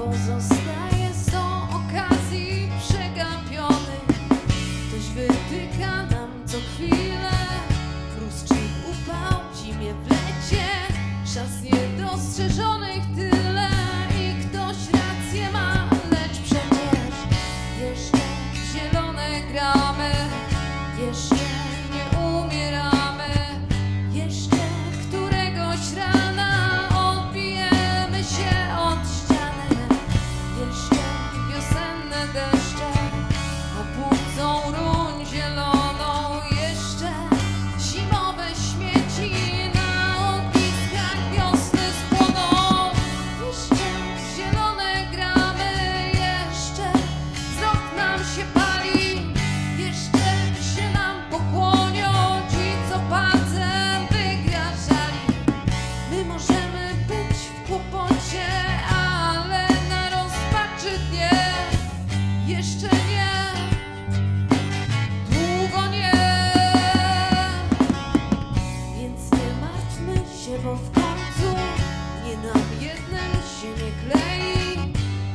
Pozostaje z tą okazji przegapiony. Ktoś wytyka nam co chwilę Plus upał zimie w lecie. Czas niedostrzeżonych tyle I ktoś rację ma, lecz przecież Jeszcze zielone gramy Jeszcze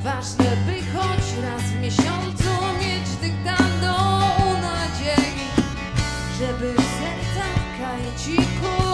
Ważne by choć raz w miesiącu mieć dyktando nadziei Żeby serca w